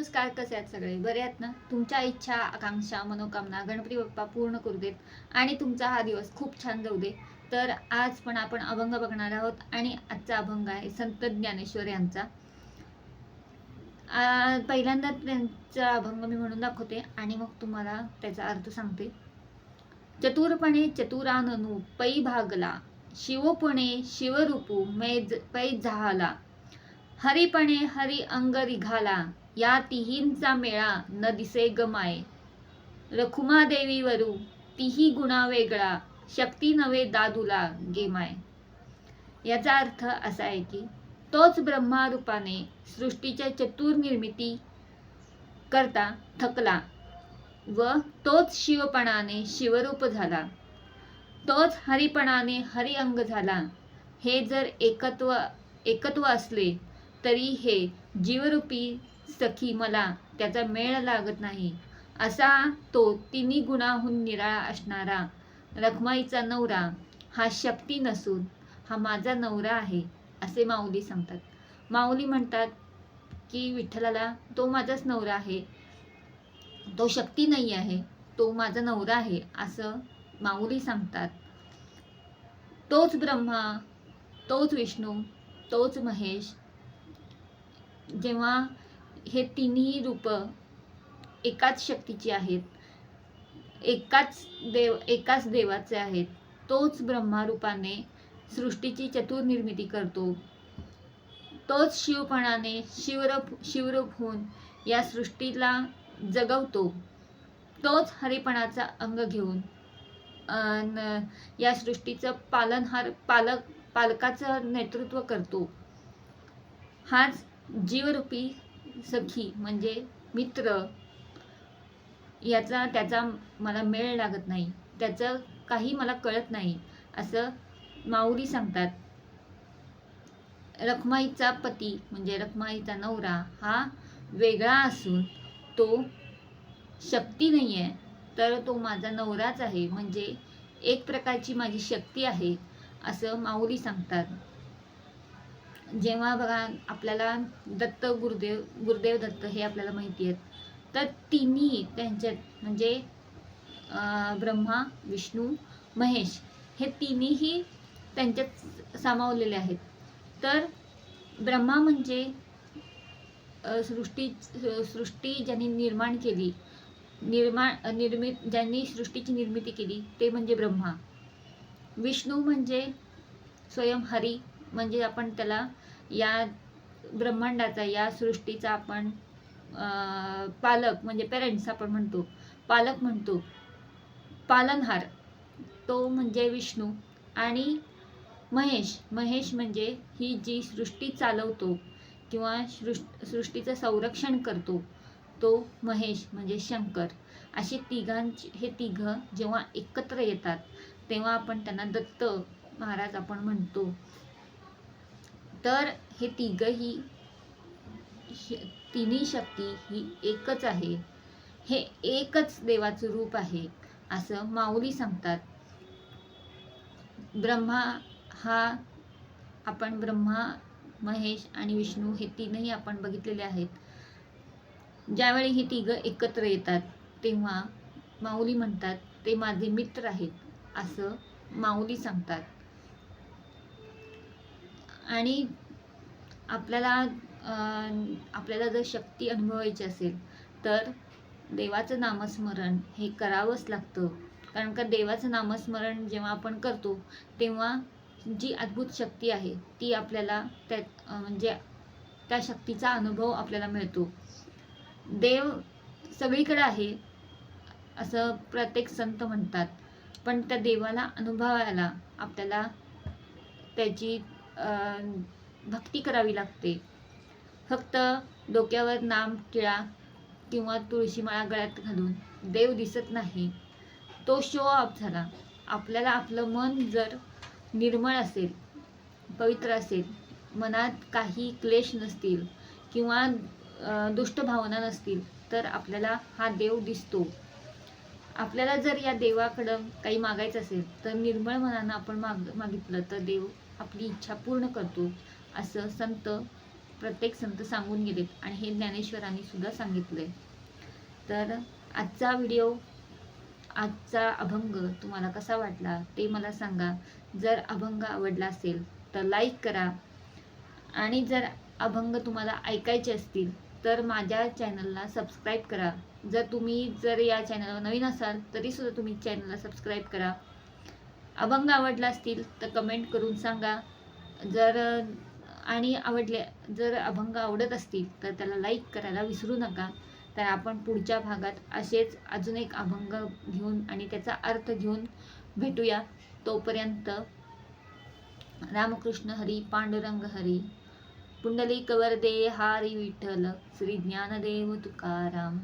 नमस्कार कसे आहेत सगळे? बरे आहेत ना? तुमच्या इच्छा आकांक्षा मनोकामना गणपती बाप्पा पूर्ण करू देत आणि तुमचा हा दिवस खूप छान जाऊ दे. तर आज पण आपण अभंग बघणार आहोत आणि आजचा अभंग आहे संत ज्ञानेश्वर यांचा. पहिल्यांदा त्यांचा अभंग मी म्हणून दाखवते आणि मग तुम्हाला त्याचा अर्थ सांगते. चतुरपणे चतुराननु पै भागला शिवपणे शिवरूपू मै पै झाला हरिपणे हरि अंग रिघाला या तिहींचा मेळा न दिसे गमाय रखुमा देवीवरू तिही गुणा वेगळा शक्ती नवे दादूला गेमाय याचा अर्थ असा आहे की तोच ब्रह्मारूपाने सृष्टीच्या चतुर निर्मिती करता थकला व तोच शिवपणाने शिवरूप झाला. तोच हरिपणाने हरिअंग झाला. हे जर एकत्व एकत्व असले तरी हे जीवरूपी सखी मला त्याचा मेळ लागत नाही. असा तो तिन्ही गुणाहून निराळा असणारा रखमाईचा नवरा हा शक्ती नसून हा माझा नवरा आहे असे माऊली सांगतात. माऊली म्हणतात की विठ्ठलाला तो माझाच नवरा आहे. तो शक्ती नाही आहे. तो माझा नवरा आहे असं माऊली सांगतात. तोच ब्रह्मा तोच विष्णू तोच महेश जेव्हा हे तिन्ही रूपं एकाच शक्तीची आहेत. एकाच देव एकाच देवाचे आहेत. तोच ब्रह्मारूपाने सृष्टीची चतुर्निर्मिती करतो. तोच शिवपणाने शिवरूप शिवरूप होऊन या सृष्टीला जगवतो. तोच हरिपणाचा अंग घेऊन या सृष्टीचं पालनहार पालक पालकाचं नेतृत्व करतो. हाच जीवरूपी सखी म्हणजे मित्र याचा त्याचा मला मेळ लागत नाही. त्याचं काही मला कळत नाही असं माऊली सांगतात. रखमाईचा पती म्हणजे रखमाईचा नवरा हा वेगळा असून तो शक्ती नाही आहे तर तो माझा नवराच आहे. म्हणजे एक प्रकारची माझी शक्ती आहे असं माऊली सांगतात. जेव्हा बघा आपल्याला दत्त गुरुदेव गुरुदेव दत्त हे आपल्याला माहिती आहेत. तर तिन्ही त्यांच्यात म्हणजे ब्रह्मा विष्णू महेश हे तिन्हीही त्यांच्यात सामावलेले आहेत. तर ब्रह्मा म्हणजे सृष्टी सृष्टी ज्यांनी निर्माण केली निर्माण निर्मित ज्यांनी सृष्टीची निर्मिती केली ते म्हणजे ब्रह्मा. विष्णू म्हणजे स्वयं हरी म्हणजे आपण त्याला या ब्रह्मांडाचा या सृष्टीचा आपण पालक म्हणजे पेरेंट्स आपण म्हणतो. पालक म्हणतो. पालनहार. तो म्हणजे विष्णू आणि महेश. महेश म्हणजे ही जी सृष्टी चालवतो किंवा सृष् सृष्टीचं संरक्षण करतो तो महेश म्हणजे शंकर. असे तिघांचे हे तिघं जेव्हा एकत्र येतात तेव्हा आपण त्यांना दत्त महाराज आपण म्हणतो. तर हे तिघही श- तिन्ही शक्ती ही एकच आहे. हे एकच देवाचं रूप आहे असं माऊली सांगतात. ब्रह्मा हा आपण ब्रह्मा महेश आणि विष्णू हे तीनही आपण बघितलेले आहेत. ज्यावेळी हे तिघं एकत्र येतात तेव्हा माऊली म्हणतात ते माझे मित्र आहेत असं माऊली सांगतात. आणि आपल्याला आपल्याला जर शक्ती अनुभवायची असेल तर देवाचं नामस्मरण हे करावंच लागतं. कारण का देवाचं नामस्मरण जेव्हा आपण करतो तेव्हा जी अद्भुत शक्ती आहे ती आपल्याला त्या म्हणजे त्या शक्तीचा अनुभव आपल्याला मिळतो. देव सगळीकडे आहे असं प्रत्येक संत म्हणतात. पण त्या देवाला अनुभवायला आपल्याला त्याची भक्ती करावी लागते. फक्त डोक्यावर नाम टिळा किंवा तुळशी माळा गळ्यात घालून देव दिसत नाही. तो शो ऑफ झाला. आपल्याला आपलं मन जर निर्मळ असेल पवित्र असेल मनात काही क्लेश नसतील किंवा दुष्ट भावना नसतील तर आपल्याला हा देव दिसतो. आपल्याला जर या देवाकडं काही मागायचं असेल तर निर्मळ मनानं आपण माग मागितलं तर देव आपली इच्छा पूर्ण करतो असं संत प्रत्येक संत सांगून गेलेत आणि हे ज्ञानेश्वरांनी सुद्धा सांगितलंय. तर आजचा व्हिडिओ आजचा अभंग तुम्हाला कसा वाटला ते मला सांगा. जर अभंग आवडला असेल तर लाईक करा. आणि जर अभंग तुम्हाला ऐकायचे असतील तर माझ्या चॅनलला सबस्क्राईब करा. जर तुम्ही जर या चॅनलवर नवीन असाल तरीसुद्धा तुम्ही चॅनलला सबस्क्राईब करा. अभंग आवडला असतील तर कमेंट करून सांगा. जर आणि आवडले जर अभंग आवडत असतील तर त्याला लाईक करायला विसरू नका. तर आपण पुढच्या भागात असेच अजून एक अभंग घेऊन आणि त्याचा अर्थ घेऊन भेटूया. तोपर्यंत रामकृष्ण हरी पांडुरंग हरी. पुंडलिक वरदे हारी विठ्ठल श्री ज्ञानदेव तुकाराम।